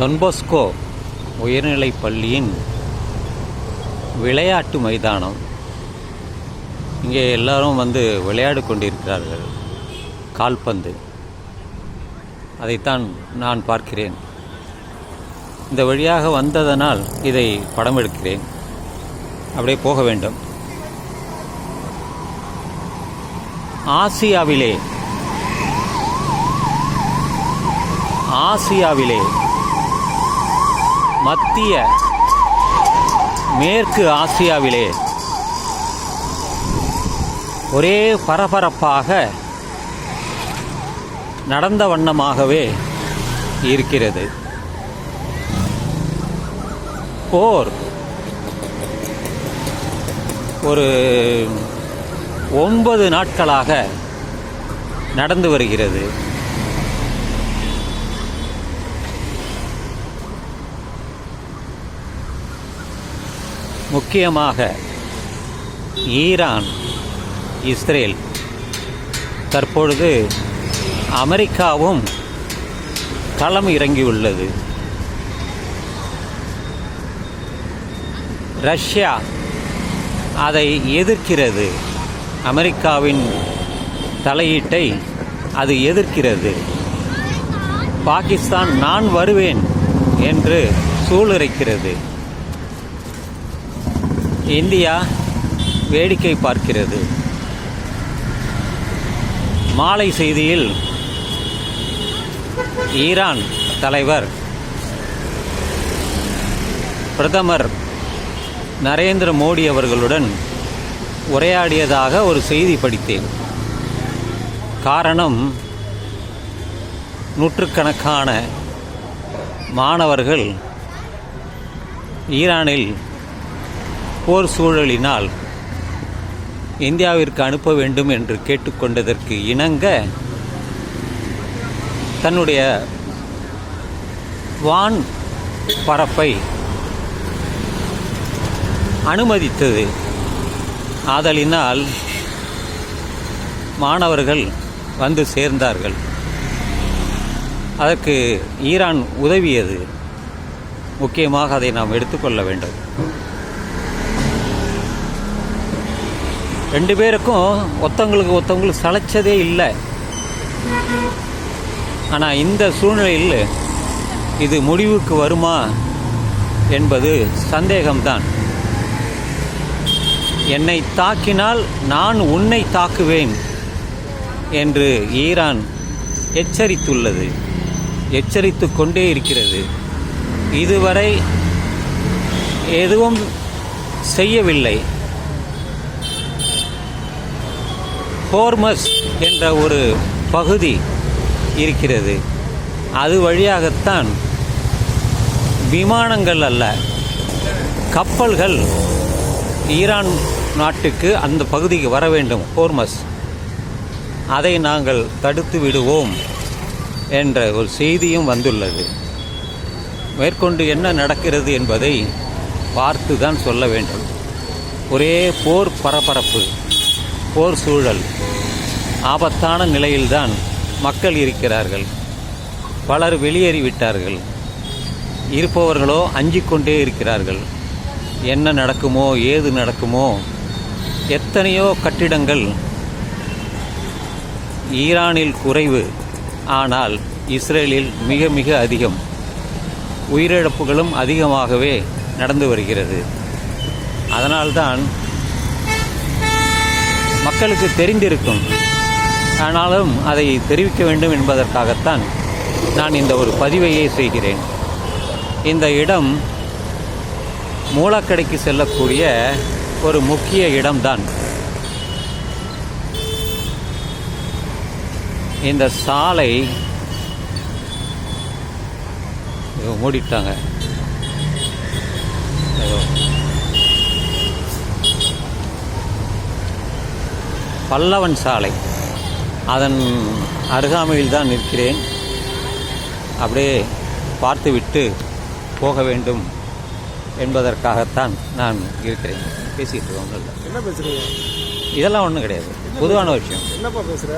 Don Bosco உயர்நிலைப் பள்ளியின் விளையாட்டு மைதானம். இங்கே எல்லாரும் வந்து விளையாடு கொண்டிருக்கிறார்கள். கால்பந்து. அதைத்தான் நான் பார்க்கிறேன். இந்த வழியாக வந்ததனால் இதை படம் எடுக்கிறேன். அப்படியே போக வேண்டும். ஆசியாவிலே. ஆசியாவிலே. மத்திய மேற்கு ஆசியாவிலே ஒரே பரபரப்பாக நடந்த வண்ணமாகவே இருக்கிறது. போர் ஒரு ஒன்பது நாட்களாக நடந்து வருகிறது. முக்கியமாக ஈரான் இஸ்ரேல் தற்பொழுது அமெரிக்காவும் களம் இறங்கியுள்ளது ரஷ்யா அதை எதிர்க்கிறது. அமெரிக்காவின் தலையீட்டை அது எதிர்க்கிறது. பாகிஸ்தான் நான் வருவேன் என்று சூளுரைக்கிறது. இந்தியா வேடிக்கை பார்க்கிறது. மாலை செய்தியில் ஈரான் தலைவர் பிரதமர் நரேந்திர மோடி அவர்களுடன் உரையாடியதாக ஒரு செய்தி படித்தேன். காரணம் நூற்றுக்கணக்கான மாணவர்கள் ஈரானில் போர் சூழலினால் இந்தியாவிற்கு அனுப்ப வேண்டும் என்று கேட்டுக்கொண்டதற்கு இணங்க தன்னுடைய வான் பரப்பை அனுமதித்தது. ஆதலினால் மாணவர்கள் வந்து சேர்ந்தார்கள். அதற்கு ஈரான் உதவியது. முக்கியமாக அதை நாம் எடுத்துக்கொள்ள வேண்டும். ரெண்டு பேருக்கும் ஒத்தவங்களுக்கு ஒருத்தவங்களுக்கு சளைச்சதே இல்லை. ஆனால் இந்த சூழ்நிலையில் இது முடிவுக்கு வருமா என்பது சந்தேகம்தான். என்னை தாக்கினால் நான் உன்னை தாக்குவேன் என்று ஈரான் எச்சரித்துள்ளது. எச்சரித்து கொண்டே இருக்கிறது. இதுவரை எதுவும் செய்யவில்லை. ஹோர்மஸ் என்ற ஒரு பகுதி இருக்கிறது. அது வழியாகத்தான் விமானங்கள் அல்ல கப்பல்கள் ஈரான் நாட்டுக்கு அந்த பகுதிக்கு வர வேண்டும் ஹோர்மஸ். அதை நாங்கள் தடுத்து விடுவோம் என்ற ஒரு செய்தியும் வந்துள்ளது. மேற்கொண்டு என்ன நடக்கிறது என்பதை பார்த்து தான் சொல்ல வேண்டும். ஒரே போர் பரபரப்பு. போர் சூழல். ஆபத்தான நிலையில்தான் மக்கள் இருக்கிறார்கள். பலர் வெளியேறிவிட்டார்கள். இருப்பவர்களோ அஞ்சிக்கொண்டே இருக்கிறார்கள். என்ன நடக்குமோ ஏது நடக்குமோ எத்தனையோ கட்டிடங்கள் ஈரானில் குறைவு. ஆனால் இஸ்ரேலில் மிக மிக அதிகம். உயிரிழப்புகளும் அதிகமாகவே நடந்து வருகிறது. அதனால்தான் மக்களுக்கு தெரிந்திருக்கும். ஆனாலும் அதை தெரிவிக்க வேண்டும் என்பதற்காகத்தான் நான் இந்த ஒரு பதிவையே செய்கிறேன். இந்த இடம் மூலக்கடைக்கு செல்லக்கூடிய ஒரு முக்கிய இடம்தான். இந்த சாலை மூடிட்டாங்க. பல்லவன் சாலை. அதன் அருகாமையில் தான் நிற்கிறேன். அப்படியே பார்த்துவிட்டு போக வேண்டும் என்பதற்காகத்தான் நான் இருக்கிறேன். பேசிக்கிட்டு இருக்கோம் என்ன பேசுறீங்க? இதெல்லாம் ஒன்றும் கிடையாது. பொதுவான விஷயம். என்னப்பா பேசுற?